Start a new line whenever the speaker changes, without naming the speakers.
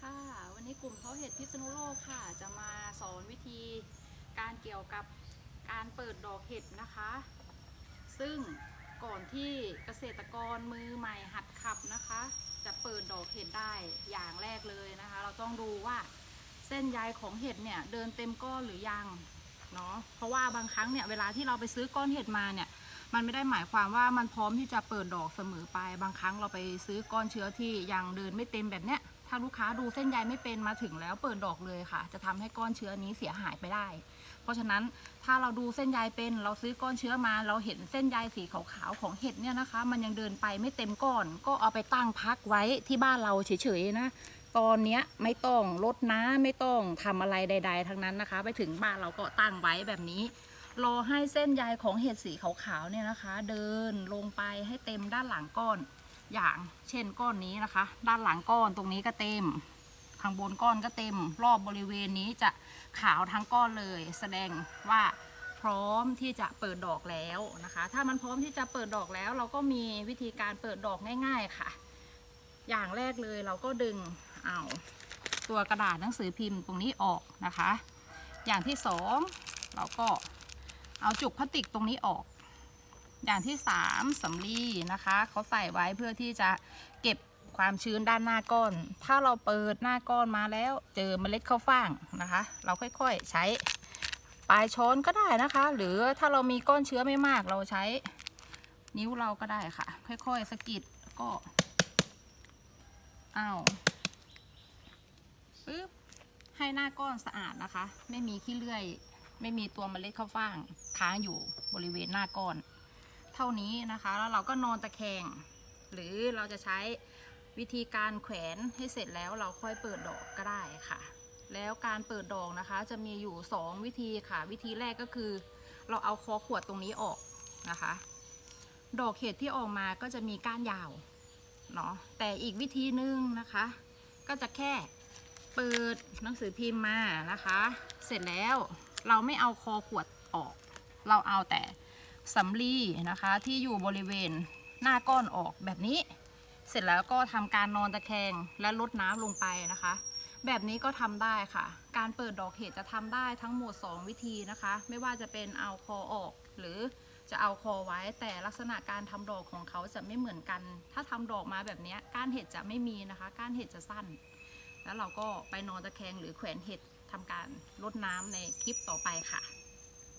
ค่ะ วันนี้กลุ่มเพาเห็ดพิษณุโลกค่ะ จะมาสอนวิธีการเกี่ยวกับการเปิดดอกเห็ดนะคะ ซึ่งก่อนที่เกษตรกรมือใหม่หัดขับนะคะ จะเปิดดอกเห็ดได้อย่างแรกเลยนะคะ เราต้องดูว่าเส้นใยของเห็ดเนี่ยเดินเต็มก้อนหรือยังเนาะเพราะว่าบางครั้งเนี่ยเวลาที่เราไปซื้อก้อนเห็ดมาเนี่ยมันไม่ได้หมายความว่ามันพร้อมที่จะเปิดดอกเสมอไป บางครั้งเราไปซื้อก้อนเชื้อที่ยังเดินไม่เต็มแบบเนี้ย ถ้าลูกค้าดูเส้นใยไม่เป็นมาถึงแล้วเปิดดอกเลยค่ะ จะทำให้ก้อนเชื้อนี้เสียหายไปได้ เพราะฉะนั้นถ้าเราดูเส้นใยเป็นเราซื้อก้อนเชื้อมา เราเห็นเส้นใยสีขาวๆของเห็ดเนี่ยนะคะ มันยังเดินไปไม่เต็มก้อน ก็เอาไปตั้งพักไว้ที่บ้านเราเฉยๆนะตอนเนี้ยไม่ต้องลดน้ำไม่ต้องทำอะไรใด ๆ ทั้งนั้นนะคะ ไปถึงบ้านเราก็ตั้งไว้แบบนี้ รอให้เส้นใยของเห็ดสีขาวๆเนี่ยนะคะ เดินลงไปให้เต็มด้านหลังก้อน อย่างเช่นก้อนนี้นะคะ ด้านหลังก้อนตรงนี้ก็เต็มข้างบนก้อนก็เต็ม รอบบริเวณนี้จะขาวทั้งก้อนเลย แสดงว่าพร้อมที่จะเปิดดอกแล้วนะคะ ถ้ามันพร้อมที่จะเปิดดอกแล้ว เราก็มีวิธีการเปิดดอกง่าย ๆค่ะ อย่างแรกเลยเราก็ดึงเอาตัวกระดาษหนังสือพิมพ์ตรงนี้ออกนะคะ อย่างที่สองเราก็เอาจุกพลาสติกตรงนี้ออก อย่างที่สามสำลีนะคะเขาใส่ไว้เพื่อที่จะเก็บความชื้นด้านหน้าก้อน ถ้าเราเปิดหน้าก้อนมาแล้ว เจอเมล็ดข้าวฟ่างนะคะ เราค่อยๆใช้ปลายช้อนก็ได้นะคะ หรือถ้าเรามีก้อนเชื้อไม่มากเราใช้นิ้วเราก็ได้ค่ะ ค่อยๆสกิดก็เอาปึ๊บให้หน้าก้อนสะอาดนะคะ ไม่มีขี้เลื่อย ไม่มีตัวเมล็ดข้าวฟ่างค้างอยู่บริเวณหน้าก้อน ท่านี้นะคะ แล้วเราก็นอนตะแคง หรือเราจะใช้วิธีการแขวนให้เสร็จแล้วเราค่อยเปิดดอกก็ได้ค่ะ แล้วการเปิดดอกนะคะ จะมีอยู่ 2 วิธีค่ะ วิธีแรกก็คือ เราเอาคอขวดตรงนี้ออกนะคะ ดอกเห็ดที่ออกมาก็จะมีก้านยาวเนาะแต่อีกวิธีหนึ่งนะคะ ก็จะแค่เปิดหนังสือพิมพ์มานะคะ เสร็จแล้วเราไม่เอาคอขวดออก เราเอาแต่ สำลีนะคะที่อยู่บริเวณหน้าก้อนออกแบบนี้ เสร็จแล้วก็ทำการนอนตะแคงและลดน้ำลงไปนะคะ แบบนี้ก็ทำได้ค่ะ การเปิดดอกเห็ดจะทำได้ทั้งหมด 2 วิธีนะคะ ไม่ว่าจะเป็นเอาคอออกหรือจะเอาคอไว้แต่ลักษณะการทำดอกของเขาจะไม่เหมือนกัน ถ้าทำดอกมาแบบนี้ก้านเห็ดจะไม่มีนะคะ ก้านเห็ดจะสั้น แล้วเราก็ไปนอนตะแคงหรือแขวนเห็ดทำการลดน้ำในคลิปต่อไปค่ะ